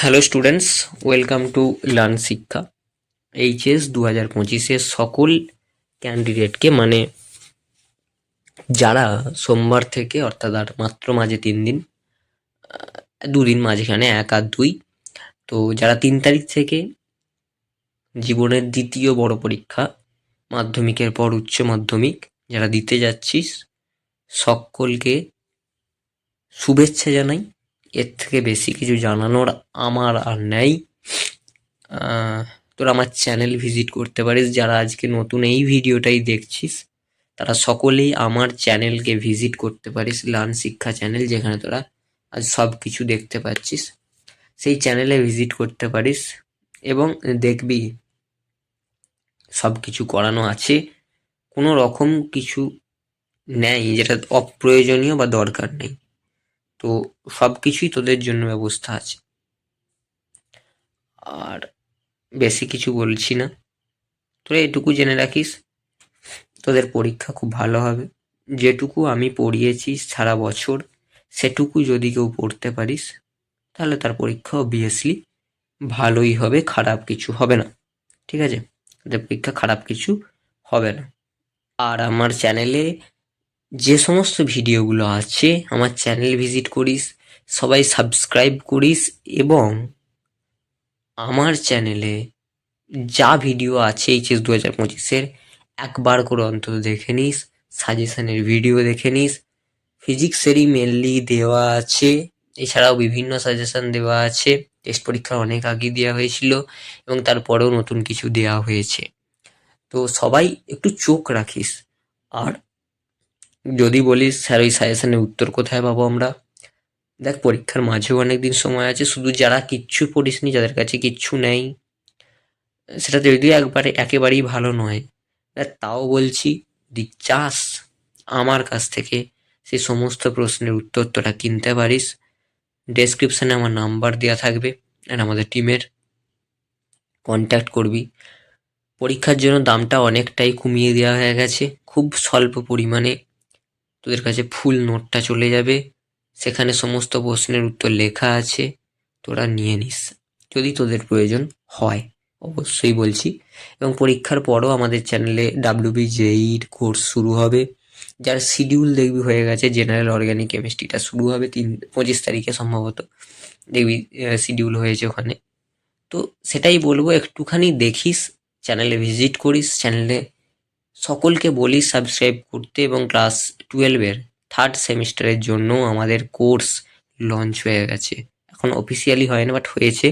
Hello students welcome to learn Shiksha HS দু হাজার পঁচিশের সকল ক্যান্ডিডেটকে মানে যারা সোমবার থেকে অর্থাৎ আর মাত্র মাঝে তিন দিন দুদিন মাঝখানে এক আর দুই। তো যারা তিন তারিখ থেকে জীবনের দ্বিতীয় বড় পরীক্ষা, মাধ্যমিকের পর উচ্চ মাধ্যমিক, যারা দিতে যাচ্ছিস, সকলকে শুভেচ্ছা জানাই। এর থেকে বেশি কিছু জানানোর আমার আর নেই। তোরা আমার চ্যানেল ভিজিট করতে পারিস। যারা আজকে নতুন এই ভিডিওটাই দেখছিস, তারা সকলেই আমার চ্যানেলকে ভিজিট করতে পারিস। লার্ন শিক্ষা চ্যানেল যেখানে তোরা আজ সব কিছু দেখতে পাচ্ছিস। সেই চ্যানেলে ভিজিট করতে পারিস এবং দেখবি সব কিছু করানো আছে। কোনো রকম কিছু নেই যেটা অপ্রয়োজনীয় বা দরকার নেই। তো সব কিছুই তোদের জন্য ব্যবস্থা আছে। আর বেশি কিছু বলছি না। তোরা এটুকু জেনে রাখিস, তোদের পরীক্ষা খুব ভালো হবে। যেটুকু আমি পড়িয়েছি সারা বছর, সেটুকু যদি কেউ পড়তে পারিস, তাহলে তার পরীক্ষা অবভিয়াসলি ভালোই হবে, খারাপ কিছু হবে না। ঠিক আছে? তোদের পরীক্ষা খারাপ কিছু হবে না। আর আমার চ্যানেলে যে সমস্ত ভিডিওগুলো আছে, আমার চ্যানেল ভিজিট করিস, সবাই সাবস্ক্রাইব করিস এবং আমার চ্যানেলে যা ভিডিও আছে এইচএস দু হাজার পঁচিশের, একবার করে অন্তত দেখে নিস সাজেশনের ভিডিও দেখে নিস। ফিজিক্সেরই মেনলি দেওয়া আছে, এছাড়াও বিভিন্ন সাজেশন দেওয়া আছে। টেস্ট পরীক্ষা অনেক আগে দেওয়া হয়েছিল এবং তারপরেও নতুন কিছু দেওয়া হয়েছে। তো সবাই একটু চোখ রাখিস। আর যদি বলিস, স্যার, ওই সাজেশনের উত্তর কোথায় পাবো আমরা? দেখ, পরীক্ষার মাঝেও অনেক দিন সময় আছে, শুধু যারা কিচ্ছু পড়িসনি, যাদের কাছে কিচ্ছু নেই, সেটা যদিও একবারে একেবারেই ভালো নয়। তাও বলছি দি চাস আমার কাছ থেকে সেই সমস্ত প্রশ্নের উত্তর তোরা কিনতে পারিস। ডেসক্রিপশানে আমার নাম্বার দেওয়া থাকবে, আর আমাদের টিমের কন্ট্যাক্ট করবি। পরীক্ষার জন্য দামটা অনেকটাই কমিয়ে দেওয়া হয়ে গেছে, খুব স্বল্প পরিমাণে। তোদের কাছে ফুল নোটটা চলে যাবে। সেখানে সমস্ত প্রশ্নের উত্তর লেখা আছে। তোরা নিয়ে নিস, যদি তোদের প্রয়োজন হয়, অবশ্যই বলছি। এবং পরীক্ষার পরও আমাদের চ্যানেলে ডাব্লিউবি জেইর কোর্স শুরু হবে। যার শিডিউল দেখবি হয়ে গেছে, জেনারেল অর্গানিক কেমিস্ট্রিটা শুরু হবে তিন, পঁচিশ তারিখে সম্ভবত। দেখবি শিডিউল হয়েছে ওখানে। তো সেটাই বলব, একটুখানি দেখিস, চ্যানেলে ভিজিট করিস, চ্যানেলে সকলকে বলিস সাবস্ক্রাইব করতে এবং ক্লাস টুয়েলভের থার্ড সেমিস্টারের জন্য আমাদের কোর্স লঞ্চ হয়ে গেছে। এখন অফিসিয়ালি হয় না বাট হয়েছে।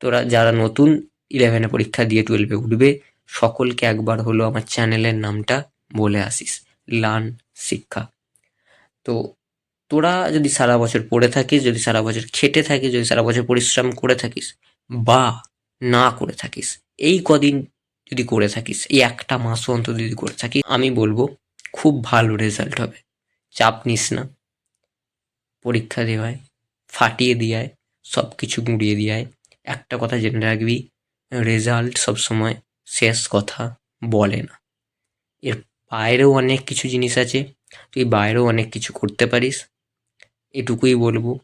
তোরা যারা নতুন ইলেভেনে পরীক্ষা দিয়ে টুয়েলভে উঠবে, সকলকে একবার হলো আমার চ্যানেলের নামটা বলে আসিস। লার্ন শিক্ষা। তো তোরা যদি সারা বছর পড়ে থাকিস, যদি সারা বছর খেটে থাকিস, যদি সারা বছর পরিশ্রম করে থাকিস বা না করে থাকিস, এই কদিন যদি করে থাকিস, এই একটা মাসও অন্তত যদি করে থাকিস, আমি বলব খুব ভালো রেজাল্ট হবে। চাপ নিস না। পরীক্ষা দেওয়ায় ফাটিয়ে দেওয়ায় সব কিছু গুঁড়িয়ে দেওয়ায় একটা কথা জেনে রাখবি রেজাল্ট সবসময় শেষ কথা বলে না। এর বাইরেও অনেক কিছু জিনিস আছে, তুই বাইরেও অনেক কিছু করতে পারিস। এটুকুই বলব,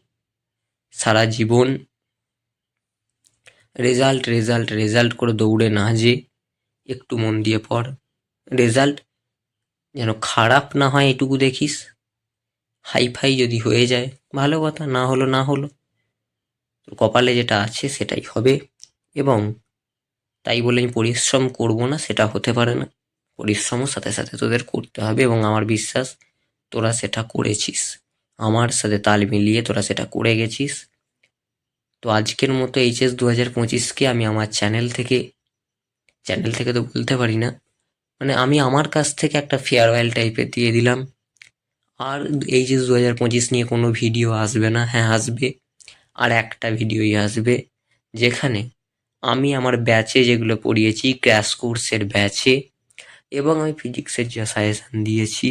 সারা জীবন রেজাল্ট রেজাল্ট রেজাল্ট করে দৌড়ে না যে একটু মন দিয়ে পড়। রেজাল্ট যেন খারাপ না হয় এটুকু দেখিস। হাই ফাই যদি হয়ে যায়, ভালো কথা, না হলো না হলো। তোর কপালে যেটা আছে সেটাই হবে। এবং তাই বলে আমি পরিশ্রম করব না, সেটা হতে পারে না। পরিশ্রমও সাথে সাথে তোদের করতে হবে এবং আমার বিশ্বাস তোরা সেটা করেছিস। আমার সাথে তাল মিলিয়ে তোরা সেটা করে গেছিস। তো আজকের মতো এইচএস দু হাজার পঁচিশকে আমি আমার চ্যানেল থেকে চ্যানেল থেকে তো বলতে পারি না। মানে আমি আমার কাছ থেকে একটা ফেয়ারওয়েল টাইপের দিয়ে দিলাম। আর এইচএস দু হাজার পঁচিশ নিয়ে কোনো ভিডিও আসবে না। হ্যাঁ আসবে। আর একটা ভিডিওই আসবে। যেখানে আমি আমার ব্যাচে যেগুলো পড়িয়েছি ক্র্যাশ কোর্সের ব্যাচে এবং আমি ফিজিক্সের যা সাজেশান দিয়েছি,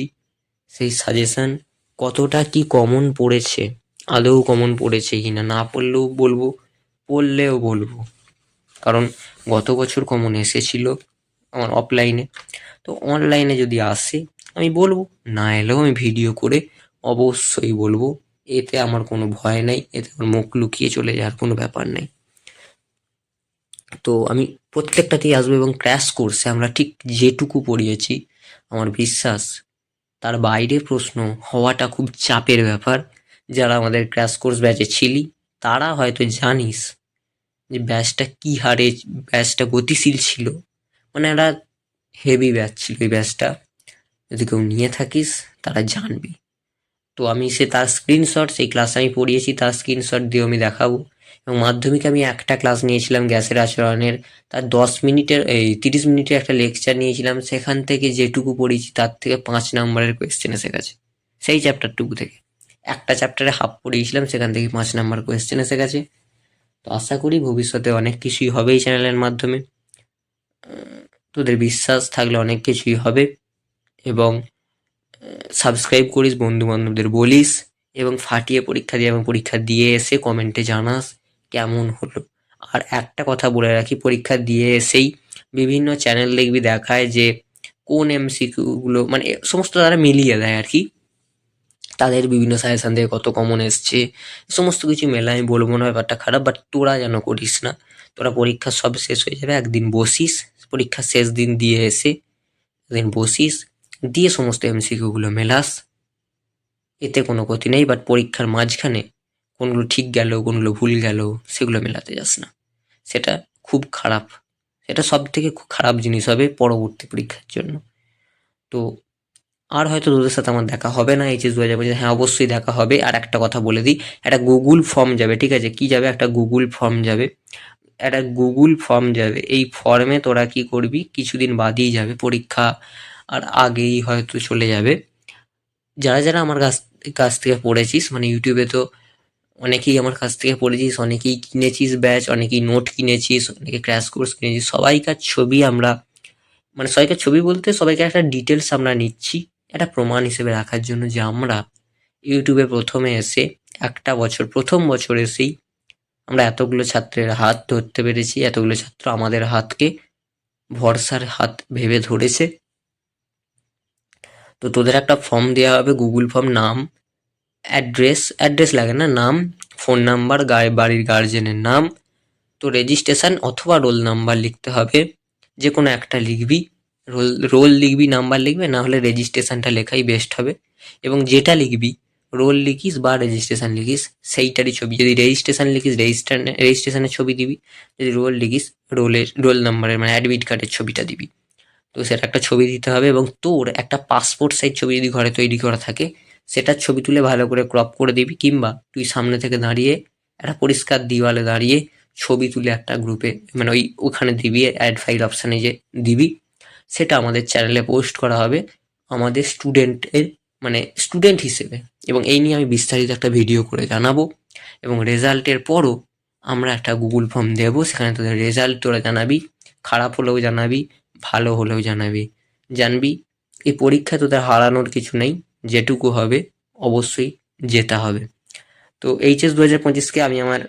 সেই সাজেশান কতটা কি কমন পড়েছে, আদৌ কমন পড়েছে কি না না পড়লেও বলব পড়লেও বলব। কারণ গত বছর কমন এসেছিল আমার অফলাইনে তো অনলাইনে যদি আসে, আমি বলব, না এলেও আমি ভিডিও করে অবশ্যই বলব, এতে আমার কোনো ভয় নেই, এতে আমার মুখ লুকিয়ে চলে যাওয়ার কোনো ব্যাপার নেই। তো আমি প্রত্যেকটাতেই আসব এবং ক্র্যাশ কোর্সে আমরা ঠিক যেটুকু পড়িয়েছি, আমার বিশ্বাস, তার বাইরে প্রশ্ন হওয়াটা খুব চাপের ব্যাপার। যারা আমাদের ক্র্যাশ কোর্স ব্যাচে ছিলি, তারা হয়তো জানিস যে ব্যাচটা কী হারে, ব্যাচটা গতিশীল ছিল। মানে একটা হেভি ব্যাচ ছিল এই ব্যাচটা। যদি কেউ নিয়ে থাকিস, তারা জানবি। তো আমি সে তার স্ক্রিনশট সেই ক্লাস আমি পড়িয়েছি, তার স্ক্রিনশট দিয়ে আমি দেখাবো। এবং মাধ্যমিকে আমি একটা ক্লাস নিয়েছিলাম গ্যাসের আচরণের। তার দশ মিনিটের, এই তিরিশ মিনিটের একটা লেকচার নিয়েছিলাম। সেখান থেকে যেটুকু পড়েছি তার থেকে পাঁচ নম্বরের কোয়েশ্চেন এসে গেছে। সেই চ্যাপ্টারটুকু থেকে। একটা চ্যাপ্টারে হাফ পড়িয়েছিলাম, সেখান থেকে পাঁচ নাম্বার কোয়েশ্চেন এসে গেছে। তো আশা করি ভবিষ্যতে অনেক কিছুই হবে এই চ্যানেলের মাধ্যমে। তোদের বিশ্বাস থাকলে অনেক কিছুই হবে এবং সাবস্ক্রাইব করিস বন্ধু বান্ধবদের বলিস এবং ফাটিয়ে পরীক্ষা দিয়ে এবং পরীক্ষা দিয়ে এসে কমেন্টে জানাস কেমন হলো। আর একটা কথা বলে রাখি, পরীক্ষা দিয়ে এসেই বিভিন্ন চ্যানেল দেখবি, দেখায় যে কোন এমসিকিউগুলো মানে সমস্ত তারা মিলিয়ে দেয় আর কি। তাদের বিভিন্ন সাজেশান থেকে কত কমন এসছে, সমস্ত কিছু মেলা আমি বলব না, ব্যাপারটা খারাপ বাট তোরা যেন করিস না। তোরা পরীক্ষা সব শেষ হয়ে যাবে, একদিন বসিস, পরীক্ষা শেষ দিন দিয়ে এসে একদিন বসিস, দিয়ে সমস্ত এমসিকিউগুলো মেলাস। এতে কোনো ক্ষতি নেই বাট পরীক্ষার মাঝখানে কোনগুলো ঠিক গেল, কোনগুলো ভুল গেল, সেগুলো মেলাতে যাস না। সেটা খুব খারাপ। সেটা সব থেকে খুব খারাপ জিনিস হবে পরবর্তী পরীক্ষার জন্য। তো আর হয়তো তোদের সাথে আমার দেখা হবে না এইচএস দু হাজার পঁচিশ হ্যাঁ অবশ্যই দেখা হবে। আর একটা কথা বলে দিই, একটা গুগল ফর্ম যাবে, ঠিক আছে? কি যাবে? একটা গুগল ফর্ম যাবে। একটা গুগল ফর্ম যাবে। এই ফর্মে তোরা কি করবি? কিছুদিন বাদেই যাবে পরীক্ষা, আর আগেই হয়তো চলে যাবে। যারা যারা আমার কাছ কাছ থেকে পড়েছিস মানে ইউটিউবে তো অনেকেই আমার কাছ থেকে পড়েছিস, অনেকেই কিনেছিস ব্যাচ অনেকেই নোট কিনেছিস, অনেকে ক্র্যাশ কোর্স কিনেছিস, সবাইকার ছবি আমরা মানে সবাইকার ছবি বলতে সবাইকে একটা ডিটেলস আমরা নিচ্ছি। একটা প্রমাণ হিসেবে রাখার জন্য যে আমরা ইউটিউবে প্রথমে এসে, একটা বছর, প্রথম বছর এসেই আমরা এতগুলো ছাত্রের হাত ধরতে পেরেছি, এতগুলো ছাত্র আমাদের হাতকে ভরসার হাত ভেবে ধরেছে। তো তোদের একটা ফর্ম দেওয়া হবে গুগল ফর্ম নাম অ্যাড্রেস অ্যাড্রেস লাগে না, নাম ফোন নাম্বার গায়ে, বাড়ির গার্জেনের নাম, তো রেজিস্ট্রেশন অথবা রোল নাম্বার লিখতে হবে যে কোনো একটা লিখবি। রোল রোল লিখবি, নাম্বার লিখবে, না হলে রেজিস্ট্রেশনটা লেখাই বেস্ট হবে। এবং যেটা লিখবি, রোল লিখিস বা রেজিস্ট্রেশন লিখিস, সেইটারই ছবি। যদি রেজিস্ট্রেশন লিখিস রেজিস্ট্রেশন রেজিস্ট্রেশনের ছবি দিবি। যদি রোল লিখিস, রোলের, রোল নাম্বারের মানে অ্যাডমিট কার্ডের ছবিটা দিবি। তো সেটা একটা ছবি দিতে হবে এবং তোর একটা পাসপোর্ট সাইজ ছবি যদি ঘরে তৈরি করা থাকে, সেটার ছবি তুলে ভালো করে ক্রপ করে দিবি কিংবা তুই সামনে থেকে দাঁড়িয়ে একটা পরিষ্কার দিওয়ালে দাঁড়িয়ে ছবি তুলে একটা গ্রুপে মানে ওই ওখানে দিবি অ্যাড ফাইল অপশানে যে দিবি। সেটা আমাদের চ্যানেলে পোস্ট করা হবে আমাদের স্টুডেন্টের মানে স্টুডেন্ট হিসেবে। এবং এই নিয়ে আমি বিস্তারিত একটা ভিডিও করে জানাব। এবং রেজাল্টের পরও আমরা একটা গুগল ফর্ম দেবো, সেখানে তোদের রেজাল্ট তোরা জানাবি, খারাপ হলেও জানাবি, ভালো হলেও জানাবি। জানবি, এই পরীক্ষা তোদের হারানোর কিছু নেই, যেটুকু হবে, অবশ্যই যেতে হবে। তো এইচএস দু হাজার পঁচিশকে আমি আমার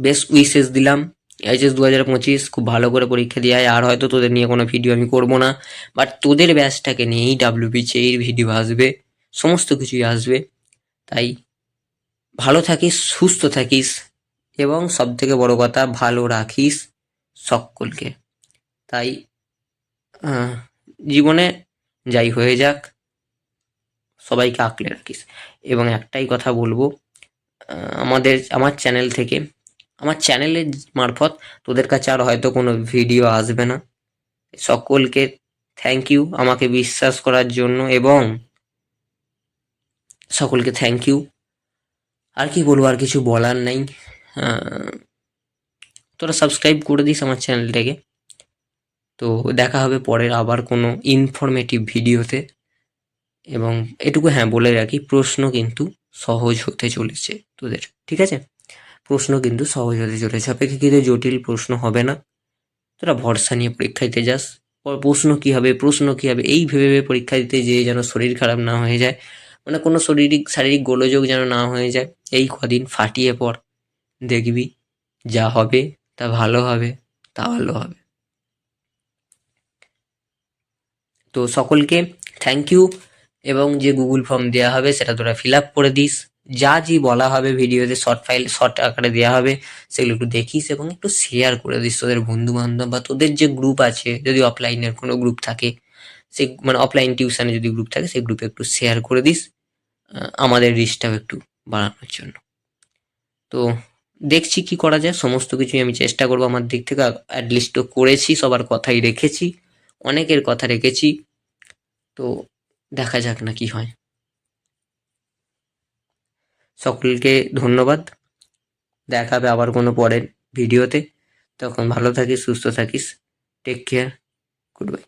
বেস্ট উইশেস দিলাম। এইচএস দু হাজার পঁচিশ খুব ভালো করে পরীক্ষা দিয়ে আয়। আর হয়তো তোদের নিয়ে কোনো ভিডিও আমি করব না। বাট তোদের ব্যাচটাকে নিয়েই ডাব্লিউপি চেইর ভিডিও আসবে। সমস্ত কিছুই আসবে। তাই ভালো থাকিস, সুস্থ থাকিস, এবং সব থেকে বড় কথা, ভালো রাখিস সকলকে। তাই জীবনে যাই হয়ে যাক, সবাইকে আঁকলে রাখিস। এবং একটাই কথা বলব আমাদের, আমার চ্যানেল থেকে আমার চ্যানেলের মারফত তোদের কাছে আর হয়তো কোনো ভিডিও আসবে না। সকলকে থ্যাংক ইউ আমাকে বিশ্বাস করার জন্য এবং সকলকে থ্যাংক ইউ আর কি বলব, আর কিছু বলার নেই। তোরা সাবস্ক্রাইব করে দিস আমার চ্যানেলটাকে তো দেখা হবে পরের আবার কোনো ইনফরমেটিভ ভিডিওতে এবং এটুকু হ্যাঁ বলে রাখি, প্রশ্ন কিন্তু সহজ হতে চলেছে তোদের, ঠিক আছে? প্রশ্ন কিন্তু সহজ হতে চলেছে। অপেক্ষাকৃত জটিল প্রশ্ন হবে না। তোরা ভরসা নিয়ে পরীক্ষা দিতে যাস। পর প্রশ্ন কী হবে, প্রশ্ন কী হবে, এই ভেবে ভেবে পরীক্ষা দিতে যেয়ে যেন শরীর খারাপ না হয়ে যায়। মানে কোনো শারীরিক শারীরিক গোলযোগ যেন না হয়ে যায়। এই কদিন ফাটিয়ে পর দেখবি যা হবে তা ভালো হবে, তা ভালো হবে। তো সকলকে থ্যাংক ইউ এবং যে গুগল ফর্ম দেওয়া হবে সেটা তোরা ফিল আপ করে দিস। যা জি বলা হবে ভিডিওতে শর্ট ফাইল শর্ট আকারে দেওয়া হবে, সেগুলো একটু দেখিস এবং একটু শেয়ার করে দিস তোদের বন্ধু বান্ধব বা তোদের যে গ্রুপ আছে, যদি অফলাইনের কোনো গ্রুপ থাকে সেই মানে অফলাইন টিউশনে যদি গ্রুপ থাকে, সেই গ্রুপে একটু শেয়ার করে দিস আমাদের রিচটাও একটু বাড়ানোর জন্য। তো দেখছি কি করা যায়, সমস্ত কিছুই আমি চেষ্টা করব আমার দিক থেকে অ্যাটলিস্ট তো করেছি, সবার কথাই রেখেছি, অনেকের কথা রেখেছি, তো দেখা যাক না কি হয়। সকলকে ধন্যবাদ। দেখা হবে আবার কোনো পরের ভিডিওতে। তখন ভালো থাকিস, সুস্থ থাকিস। Take care good bye